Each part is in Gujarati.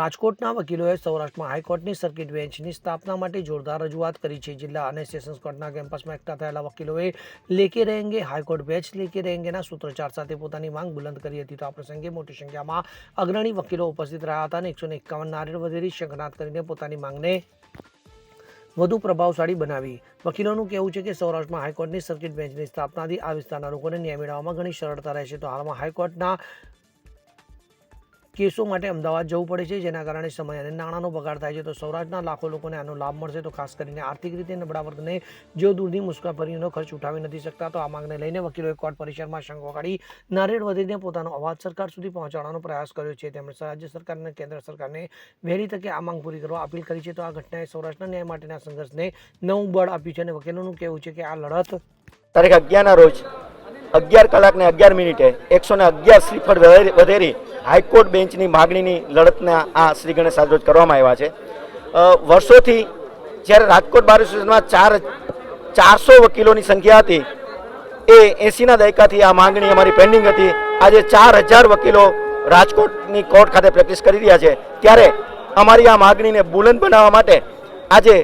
રાજકોટના વકીલોએ સૌરાષ્ટ્રમાં હાઈકોર્ટની સર્કિટ બેન્ચની સ્થાપના માટે જોરદાર રજૂઆત કરી છે. જિલ્લા અને સેશન્સ કોર્ટના કેમ્પસમાં એકઠા થયેલા વકીલોએ લેકે રહેંગે હાઈકોર્ટ બેન્ચ લેકે રહેંગેના સૂત્રોચ્ચાર સાથે પોતાની માંગ બુલંદ કરી હતી. તો આ પ્રસંગે મોટી સંખ્યામાં અગ્રણી વકીલો ઉપસ્થિત રહ્યા હતા અને એકસો ને એકાવન નારિયેળ વધેરી શંખનાદ કરીને પોતાની માંગને વધુ પ્રભાવશાળી બનાવી. વકીલોનું કહેવું છે કે સૌરાષ્ટ્રમાં હાઈકોર્ટની સર્કિટ બેન્ચની સ્થાપનાથી આ વિસ્તારના લોકોને ન્યાય મેળવવામાં ઘણી સરળતા રહેશે. તો હાલમાં હાઈકોર્ટના કેસો માટે અમદાવાદ જવું પડે છે, જેના કારણે સમય અને નાણાંનો બગાડ થાય છે. તો સૌરાષ્ટ્રના લાખો લોકોને આનો લાભ મળશે, તો ખાસ કરીને આર્થિક રીતે નબળા વર્ગને જો દૂરની મુસાફરીનો ખર્ચ ઉઠાવી નથી શકતા, તો આ માંગને લઈને વકીલોએ કોર્ટ પરિસરમાં શંખ વગાડી. નારેડ વધીને પોતાનો અવાજ સરકાર સુધી પહોંચાડવાનો પ્રયાસ કર્યો છે. તેમણે રાજ્ય સરકાર અને કેન્દ્ર સરકારને વહેલી તકે આ માંગ પૂરી કરવા અપીલ કરી છે. તો આ ઘટનાએ સૌરાષ્ટ્રના ન્યાય માટેના સંઘર્ષને નવું બળ આપ્યું છે અને વકીલોનું કહેવું છે કે આ લડત તારીખ અગિયારના રોજ, અગિયાર કલાક ને અગિયાર મિનિટે એકસો ને અગિયાર શ્રીફળ વધેરી હાઈકોર્ટ બેન્ચની માગણીની લડતના આ શ્રી ગણેશ આજરોજ કરવામાં આવ્યા છે. વર્ષોથી જ્યારે રાજકોટ બાર એસોસિએશનમાં ચાર, ચારસો વકીલોની સંખ્યા હતી, એ એંસીના દાયકાથી આ માગણી અમારી પેન્ડિંગ હતી. આજે ચાર હજાર વકીલો રાજકોટની કોર્ટ ખાતે પ્રેક્ટિસ કરી રહ્યા છે. ત્યારે અમારી આ માગણીને બુલંદ બનાવવા માટે આજે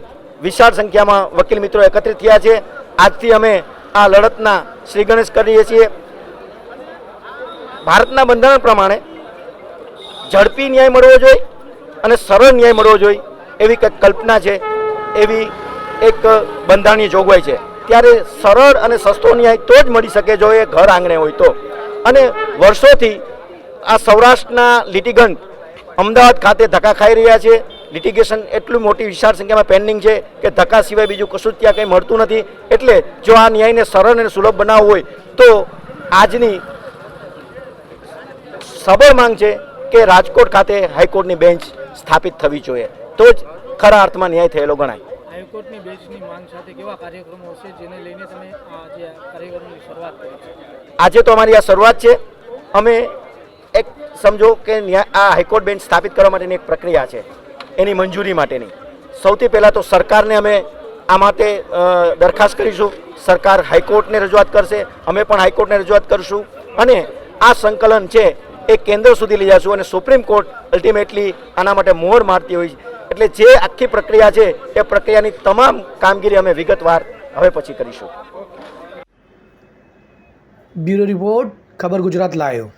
વિશાળ સંખ્યામાં વકીલ મિત્રો એકત્રિત થયા છે. આજથી અમે આ લડતના શ્રી ગણેશ કરીએ છીએ. ભારતના બંધારણ પ્રમાણે ઝડપી ન્યાય મળવો જોઈએ અને સરળ ન્યાય મળવો જોઈએ, એવી કંઈક કલ્પના છે, એવી એક બંધારણીય જોગવાઈ છે. ત્યારે સરળ અને સસ્તો ન્યાય તો જ મળી શકે જો એ ઘર આંગણે હોય તો. અને વર્ષોથી આ સૌરાષ્ટ્રના લિટિગન્ટ અમદાવાદ ખાતે ધક્કા ખાઈ રહ્યા છે. લિટિગેશન એટલું મોટી વિશાળ સંખ્યામાં પેન્ડિંગ છે કે ધક્કા સિવાય બીજું કશું જ ત્યાં કંઈ મળતું નથી. એટલે જો આ ન્યાયને સરળ અને સુલભ બનાવવો હોય તો આજની સબળ માંગ છે કે રાજકોટ ખાતે હાઈકોર્ટની બેન્ચ સ્થાપિત થવી જોઈએ. તો જ ખરા અર્થમાં ન્યાય થયેલો ગણાય. હાઈકોર્ટની બેન્ચની માંગ સાથે કેવા કાર્યક્રમો હશે જેને લઈને તમે આજે કાર્યક્રમની શરૂઆત કરી છે? આજે તો અમારી આ શરૂઆત છે. અમે એક સમજો કે ન્યાય આ હાઈકોર્ટ બેન્ચ સ્થાપિત કરવા માટેની એક પ્રક્રિયા છે. એની મંજૂરી માટેની. સૌથી પહેલાં તો સરકારને અમે આ માટે દરખાસ્ત કરીશું. સરકાર હાઈકોર્ટને રજૂઆત કરશે. અમે પણ હાઈકોર્ટને રજૂઆત કરીશું. અને આ સંકલન છે એ કેન્દ્ર સુધી લઈ જશું અને સુપ્રીમ કોર્ટ અલ્ટિમેટલી આના માટે મોહર મારતી હોય છે. એટલે જે આખી પ્રક્રિયા છે, એ પ્રક્રિયાની તમામ કામગીરી અમે વિગતવાર હવે પછી કરીશું. બ્યુરો રિપોર્ટ, ખબર ગુજરાત લાયો